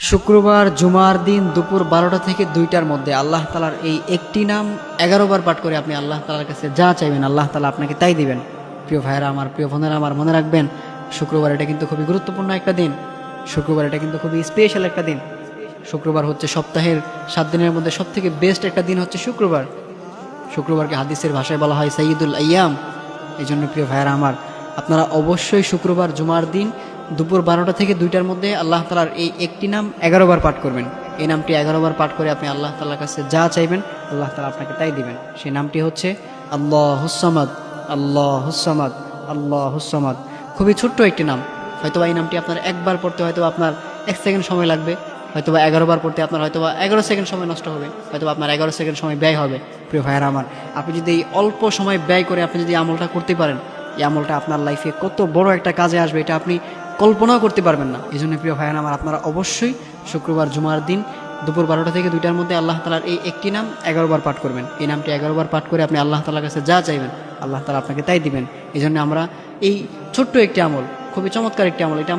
শুক্রবার জুমার দিন দুপুর বারোটা থেকে দুইটার মধ্যে আল্লাহ তালার এই একটি নাম এগারো বার পাঠ করে আপনি আল্লাহ তালার কাছে যা চাইবেন আল্লাহ তালা আপনাকে তাই দিবেন। প্রিয় ভাইয়েরা আমার, প্রিয় বোনেরা আমার, মনে রাখবেন, শুক্রবার এটা কিন্তু খুবই গুরুত্বপূর্ণ একটা দিন। শুক্রবার এটা কিন্তু খুবই স্পেশাল একটা দিন। শুক্রবার হচ্ছে সপ্তাহের সাত দিনের মধ্যে সব থেকে বেস্ট একটা দিন হচ্ছে শুক্রবার। শুক্রবারকে হাদিসের ভাষায় বলা হয় সাইয়দুল আয়াম এই জন্য প্রিয় ভাইয়েরা আমার, আপনারা অবশ্যই শুক্রবার, জুমার দিন দুপুর বারোটা থেকে দুইটার মধ্যে আল্লাহ তালার এই একটি নাম এগারো বার পাঠ করবেন। এই নামটি এগারো বার পাঠ করে আপনি আল্লাহ তালার কাছে যা চাইবেন, আল্লাহ তালা আপনাকে তাই দিবেন। সেই নামটি হচ্ছে আল্লাহ হুসামাদ আল্লাহ হুসামাদ আল্লাহ হুসামাদ খুবই ছোট্ট একটি নাম। হয়তো এই নামটি আপনার একবার পড়তে হয়তো আপনার এক সেকেন্ড সময় লাগবে। হয়তো বা এগারো বার পড়তে আপনার হয়তো বা এগারো সেকেন্ড সময় নষ্ট হবে। হয়তো আপনার এগারো সেকেন্ড সময় ব্যয় হবে। প্রিয় ভাইয়েরা আমার, আপনি যদি এই অল্প সময় ব্যয় করে আপনি যদি আমলটা করতে পারেন, এই আমলটা আপনার লাইফে কত বড় একটা কাজে আসবে, এটা আপনি কল্পনাও করতে পারবেন না। এই জন্য প্রিয় ভাইয়ান আমার আপনারা অবশ্যই শুক্রবার, জুমার দিন দুপুর বারোটা থেকে দুইটার মধ্যে আল্লাহ তালার এই একটি নাম এগারো বার পাঠ করবেন। এই নামটি এগারো বার পাঠ করে আপনি আল্লাহ তালার কাছে যা চাইবেন, আল্লাহ তালা আপনাকে তাই দিবেন। এই জন্য আমরা এই ছোট্ট একটি আমল, খুবই চমৎকার একটি আমল, এটা